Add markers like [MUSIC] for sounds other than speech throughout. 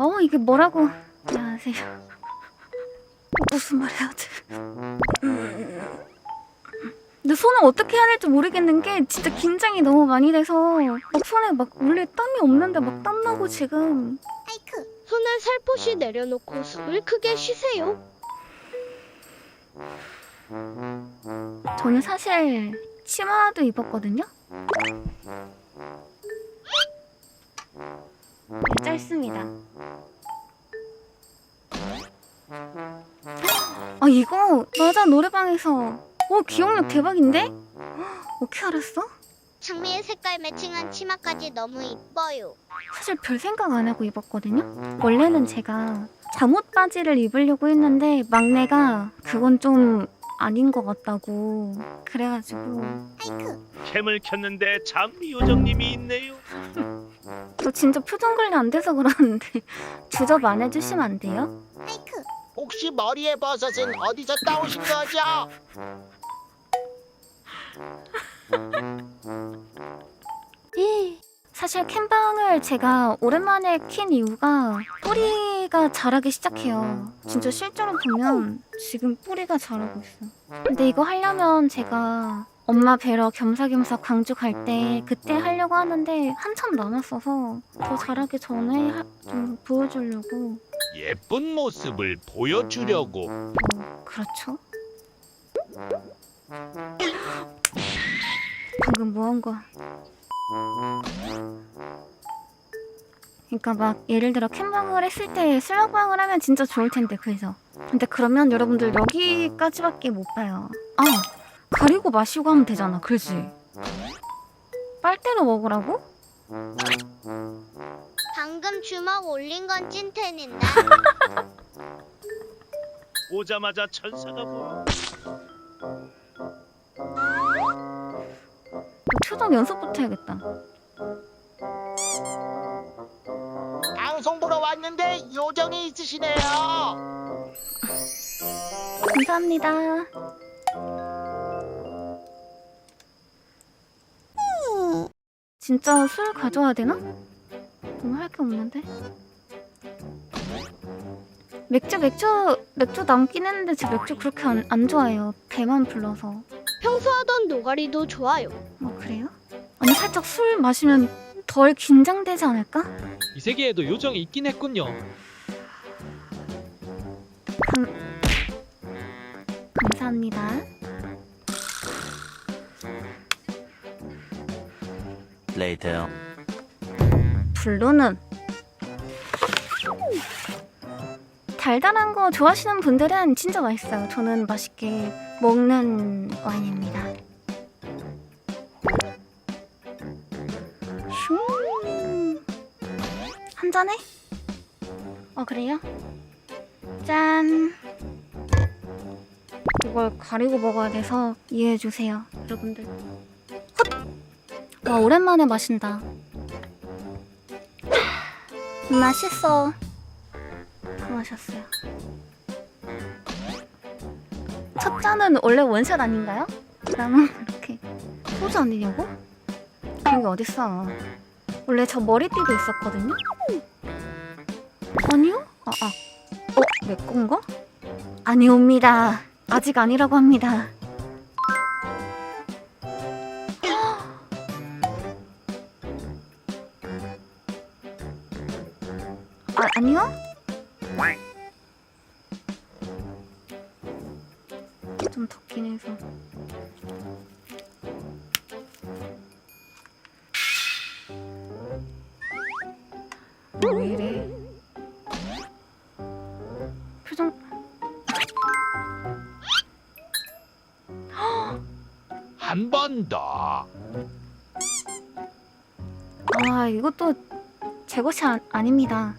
어 이게 뭐라고? 안녕하세요. 무슨 말 해야 돼? 음. 근데 손을 어떻게 해야 될지 모르겠는 게 진짜 긴장이 너무 많이 돼서 막 손에 막 원래 땀이 없는데 막 땀 나고 지금 손을 살포시 내려놓고 숨을 크게 쉬세요. 저는 사실 치마도 입었거든요. 네, 짧습니다. 아 이거 맞아 노래방에서 어 기억력 대박인데? 어떻게 알았어? 장미의 색깔 매칭한 치마까지 너무 이뻐요. 사실 별 생각 안 하고 입었거든요. 원래는 제가 잠옷 바지를 입으려고 했는데 막내가 그건 좀 아닌 것 같다고 그래가지고 아이쿠. 캠을 켰는데 장미 요정님이 있네요. [LAUGHS] 저 진짜 표정 관리 안 돼서 그러는데 [LAUGHS] 주접 안 해주시면 안 돼요? 아이쿠. 혹시 머리에 버섯은 어디서 따오신 거죠? 사실 캠방을 제가 오랜만에 킨 이유가 뿌리가 자라기 시작해요. 진짜 실제로 보면 지금 뿌리가 자라고 있어. 근데 이거 하려면 제가 엄마 뵈러 겸사겸사 광주 갈 때 그때 하려고 하는데 한참 남았어서 더 자라기 전에 하- 좀 보여주려고 예쁜 모습을 보여주려고 뭐 그렇죠? 방금 뭐 한 거야? 그러니까 막 예를 들어 캠방을 했을 때 슬럭방을 하면 진짜 좋을 텐데 그래서 근데 그러면 여러분들 여기까지밖에 못 봐요 아 가리고 마시고 하면 되잖아 그지 빨대로 먹으라고? 방금 주먹 올린 건 찐텐인데. [LAUGHS] 오자마자 천사가 보여. 초등 연습부터 해야겠다 방송 보러 왔는데 요정이 있으시네요. [LAUGHS] 감사합니다 진짜 술 가져와야 되나? 너무 할 게 없는데. 맥주 맥주 맥주 남긴 했는데 제 맥주 그렇게 안, 안 좋아해요. 배만 불러서. 평소 하던 노가리도 좋아요. 뭐 그래요? 아니 살짝 술 마시면 덜 긴장되지 않을까? 이 세계에도 요정이 있긴 했군요. 감사합니다. Later. 블루는 달달한 거 좋아하시는 분들은 진짜 맛있어요. 저는 맛있게 먹는 와인입니다. 슝. 한 잔해? 어 그래요? 짠. 이걸 가리고 먹어야 돼서 이해해 주세요, 여러분들. 헛! 와 오랜만에 마신다. 맛있어. 다 마셨어요. 첫 잔은 원래 원샷 아닌가요? 그러면 이렇게 소주 아니냐고? 여기 어딨어? 원래 저 머리띠도 있었거든요? 아니요? 아, 아. 어? 내 건가? 아니옵니다. 아직 아니라고 합니다. 아, 아니요? 좀 덥긴 해서. 왜 이래? 표정 한 번 더. 아 이것도 제 것이 아, 아닙니다.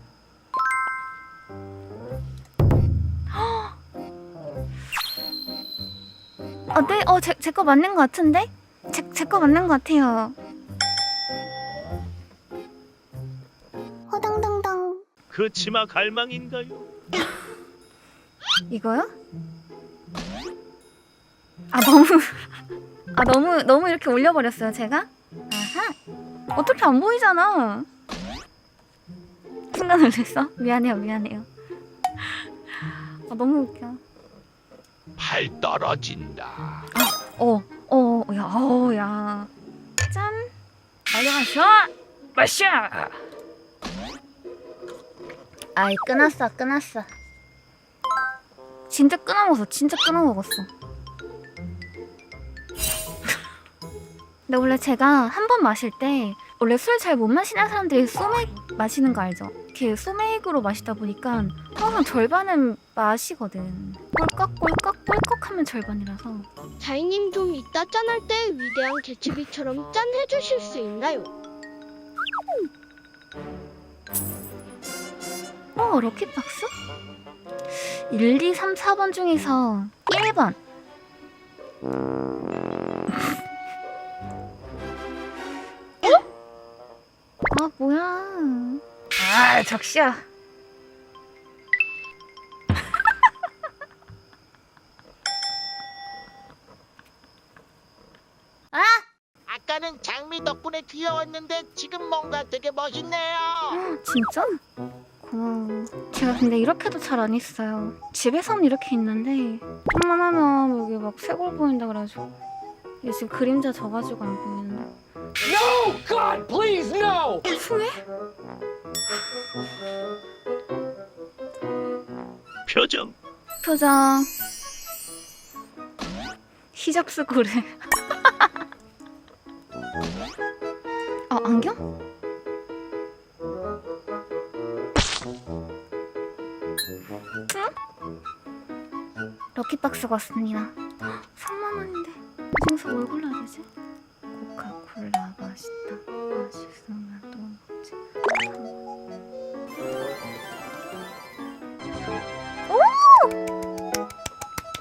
아 네, 어 제 제 거 맞는 것 같은데? 제 제 거 맞는 것 같아요. 호당당당. 그 치마 갈망인가요? 이거요? 아 너무 [LAUGHS] 아 너무 너무 이렇게 올려버렸어요 제가? 아하 어떻게 안 보이잖아. 순간 놀랐어? 미안해요, 미안해요. 아, 너무 웃겨. 팔 떨어진다. 어, 어, 야, 어, 야. 짠. 올려가셔. 마셔. 아이, 끊었어, 끊었어. 진짜 끊어 먹었어, 진짜 끊어 먹었어. 근데 원래 제가 한 번 마실 때 원래 술 잘 못 마시는 사람들이 소맥 마시는 거 알죠? 이렇게 소맥으로 마시다 보니까 항상 절반은 마시거든. 꼴깍 꼴깍 꼴깍 하면 절반이라서. 자이님 좀 이따 짠할 때 위대한 개츠비처럼 짠 해주실 수 있나요? 어, 럭키박스? 1, 2, 3, 4번 중에서 1번. 아, 뭐야. 아, 적시야. [LAUGHS] 아까는 장미 덕분에 귀여웠는데 지금 뭔가 되게 멋있네요. [GASPS] 진짜? 고마워. 제가 근데 이렇게도 잘 안 있어요. 집에서는 이렇게 있는데 좀만 하면 여기 막 쇄골 보인다 그래가지고 이게 지금 그림자 져가지고 안 보이는데. No! God, please, no! 후회? 표정. 표정. 쓰고 그래. 아 안경? 응? 럭키박스가 왔습니다. 3만 [GASPS] 원인데 중에서 뭘 골라야 되지? 코카콜라 맛있다. 맛있으면 또 먹지.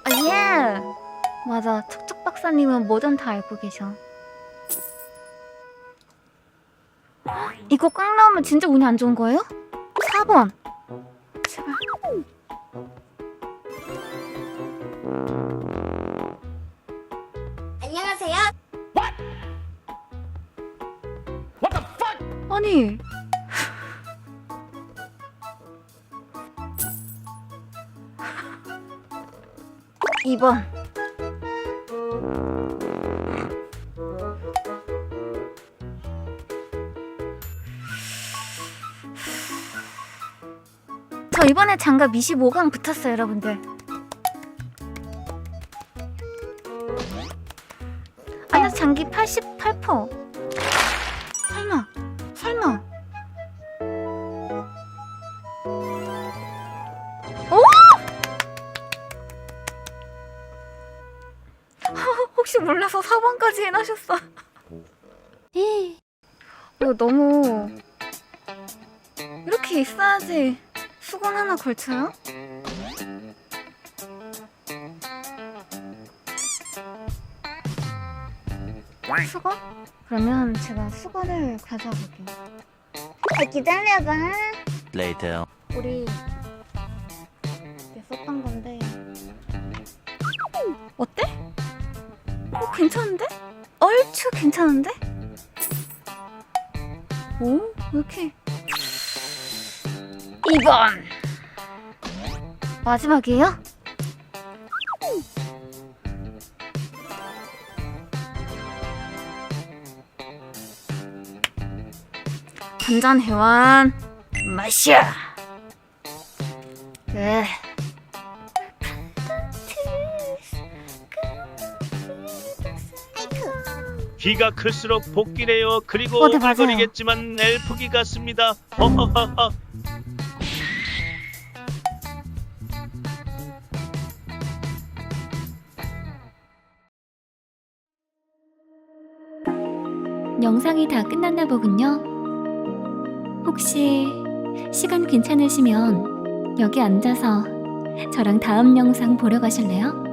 아 예. 맞아. 척척 박사님은 뭐든 다 알고 계셔. 이거 꽉 나오면 진짜 운이 안 좋은 거예요? 4번. 아니. 이번 저 이번에 장갑 25강 붙었어요, 여러분들. 아나 장기 88%. 혹시 몰라서 4번까지 해놓으셨어. 이거 너무 이렇게 있어야지 수건 하나 걸쳐요? 수건? 그러면 제가 수건을 가져볼게요. 아, 기다려봐. Later. 우리 어 괜찮은데? 얼추 괜찮은데? 오? 왜 이렇게 2번 마지막이에요? 한잔 해완 마셔 에. 기가 클수록 복귀래요. 그리고 어, 네, 맞아요. 오글거리겠지만 엘프기 같습니다. 허허허허. 영상이 다 끝났나 보군요. 혹시 시간 괜찮으시면 여기 앉아서 저랑 다음 영상 보러 가실래요?